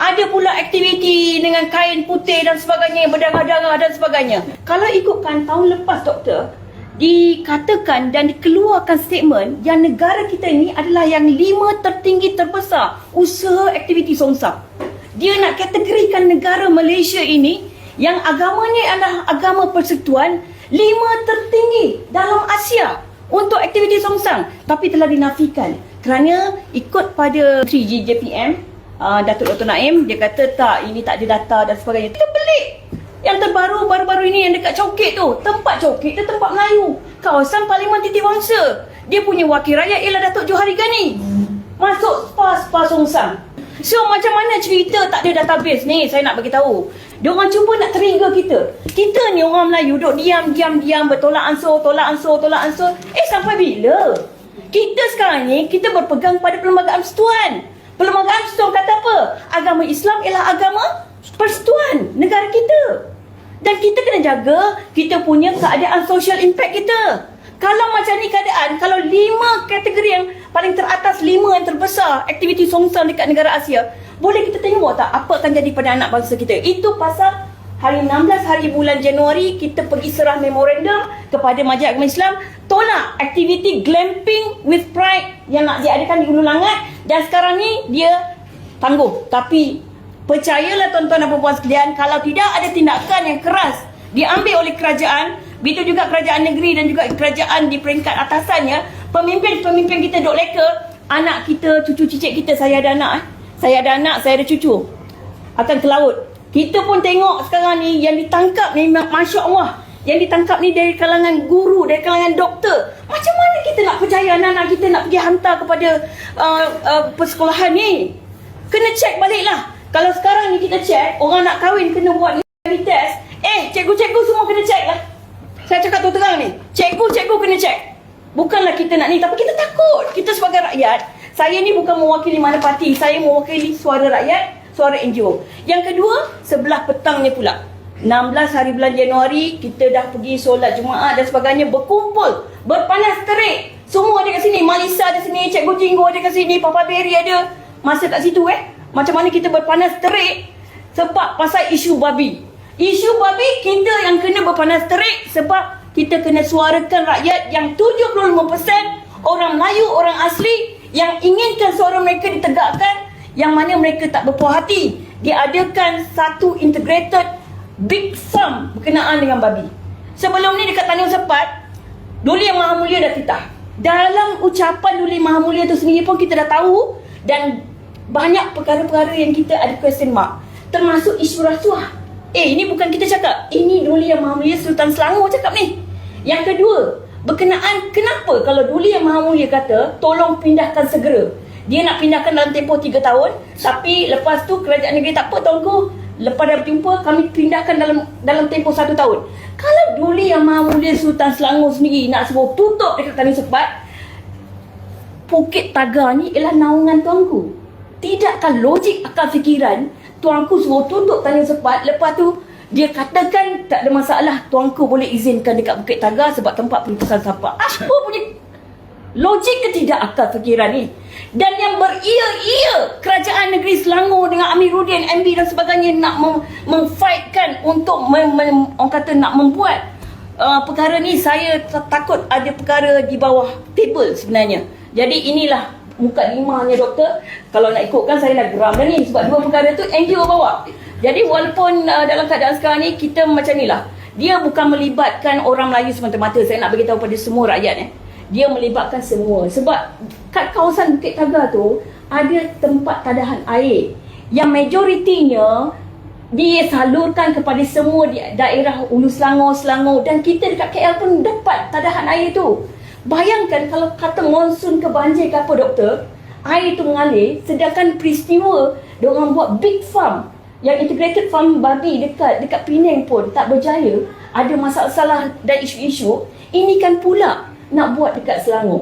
Ada pula aktiviti dengan kain putih dan sebagainya yang berdarah-darah dan sebagainya. Kalau ikutkan tahun lepas doktor, dikatakan dan dikeluarkan statement yang negara kita ini adalah yang lima tertinggi terbesar usaha aktiviti songsam. Dia nak kategorikan negara Malaysia ini yang agamanya adalah agama persekutuan lima tertinggi dalam Asia untuk aktiviti songsang tapi telah dinafikan kerana ikut pada 3GJPM uh, Datuk Dr. Naim dia kata tak ini tak ada data dan sebagainya kita pelik yang terbaru baru-baru ini yang dekat Cokit tu tempat Cokit tu tempat Melayu kawasan Parlimen Titi Wangsa dia punya wakil rakyat ialah Datuk Johari Gani masuk spa-spa songsang So macam mana cerita tak ada database ni saya nak bagi tahu. Dia orang cuba nak trigger kita. Kita ni orang Melayu duduk diam diam diam bertolak ansur, tolak ansur, tolak ansur. Eh sampai bila? Kita sekarang ni kita berpegang pada perlembagaan persekutuan. Perlembagaan persekutuan kata apa? Agama Islam ialah agama persekutuan negara kita. Dan kita kena jaga kita punya keadaan social impact kita. Kalau macam ni keadaan, kalau lima kategori yang paling teratas, lima yang terbesar aktiviti songsang dekat negara Asia, boleh kita tengok tak apa akan jadi pada anak bangsa kita. Itu pasal hari 16 hari bulan Januari kita pergi serah memorandum kepada Majlis Agama Islam tolak aktiviti glamping with pride yang nak diadakan di Gunung Langat dan sekarang ni dia tangguh. Tapi percayalah tuan-tuan dan puan-puan sekalian kalau tidak ada tindakan yang keras diambil oleh kerajaan Begitu juga kerajaan negeri dan juga kerajaan di peringkat atasannya, pemimpin-pemimpin kita duk leka, anak kita, cucu cicit kita, saya ada anak eh. Saya ada anak, saya ada cucu. Akan ke laut. Kita pun tengok sekarang ni yang ditangkap ni, Masya Allah. Yang ditangkap ni dari kalangan guru, dari kalangan doktor. Macam mana kita nak percaya anak-anak kita nak pergi hantar kepada uh, uh, persekolahan ni? Kena cek baliklah. Kalau sekarang ni kita cek, orang nak kahwin kena buat reality test. Eh, cikgu-cikgu semua kena cek lah. Saya cakap tu terang ni. Cikgu-cikgu kena cek. Bukanlah kita nak ni. Tapi kita takut. Kita sebagai rakyat. Saya ni bukan mewakili mana parti. Saya mewakili suara rakyat. Suara NGO. Yang kedua, sebelah petangnya pula. 16 hari bulan Januari, kita dah pergi solat Jumaat dan sebagainya. Berkumpul. Berpanas terik. Semua ada kat sini. Malisa ada sini. Cikgu Jinggo ada kat sini. Papa Berry ada. Masa kat situ eh. Macam mana kita berpanas terik. Sebab pasal isu babi. Isu babi kita yang kena berpanas terik sebab kita kena suarakan rakyat yang 75% orang Melayu, orang asli yang inginkan suara mereka ditegakkan yang mana mereka tak berpuas hati. Diadakan satu integrated big farm berkenaan dengan babi. Sebelum ni dekat Tanjung Sepat, Duli Yang Maha Mulia dah titah. Dalam ucapan Duli Maha Mulia tu sendiri pun kita dah tahu dan banyak perkara-perkara yang kita ada question mark. Termasuk isu rasuah. Eh, ini bukan kita cakap. Ini Duli Yang Maha Mulia Sultan Selangor cakap ni. Yang kedua, berkenaan kenapa kalau Duli Yang Maha Mulia kata tolong pindahkan segera. Dia nak pindahkan dalam tempoh 3 tahun, tapi lepas tu kerajaan negeri tak apa tuanku. Lepas dah berjumpa, kami pindahkan dalam dalam tempoh 1 tahun. Kalau Duli Yang Maha Mulia Sultan Selangor sendiri nak suruh tutup dekat kami sepat, Bukit Tagar ni ialah naungan tuanku. Tidakkah logik akal fikiran tuanku suruh tutup tanya sepat lepas tu dia katakan tak ada masalah tuanku boleh izinkan dekat Bukit Tagar sebab tempat pengurusan sampah. Apa punya logik ke tidak akal fikiran ni? Dan yang beria-ia kerajaan negeri Selangor dengan Amiruddin, MB dan sebagainya nak mem- memfightkan untuk mem- mem- orang kata nak membuat uh, perkara ni saya takut ada perkara di bawah table sebenarnya. Jadi inilah muka limanya doktor. Kalau nak ikutkan saya dah geram dah ni sebab dua perkara tu NGO bawa. Jadi walaupun uh, dalam keadaan sekarang ni kita macam ni lah. Dia bukan melibatkan orang Melayu semata-mata. Saya nak beritahu pada semua rakyat eh. Dia melibatkan semua. Sebab kat kawasan Bukit Tagar tu ada tempat tadahan air yang majoritinya disalurkan kepada semua di daerah Ulu Selangor, Selangor. Dan kita dekat KL pun dapat tadahan air tu. Bayangkan kalau kata monsun ke banjir ke apa doktor, air tu mengalir. Sedangkan peristiwa dia buat big farm. Yang integrated farm babi dekat dekat Penang pun tak berjaya, ada masalah dan isu-isu, ini kan pula nak buat dekat Selangor.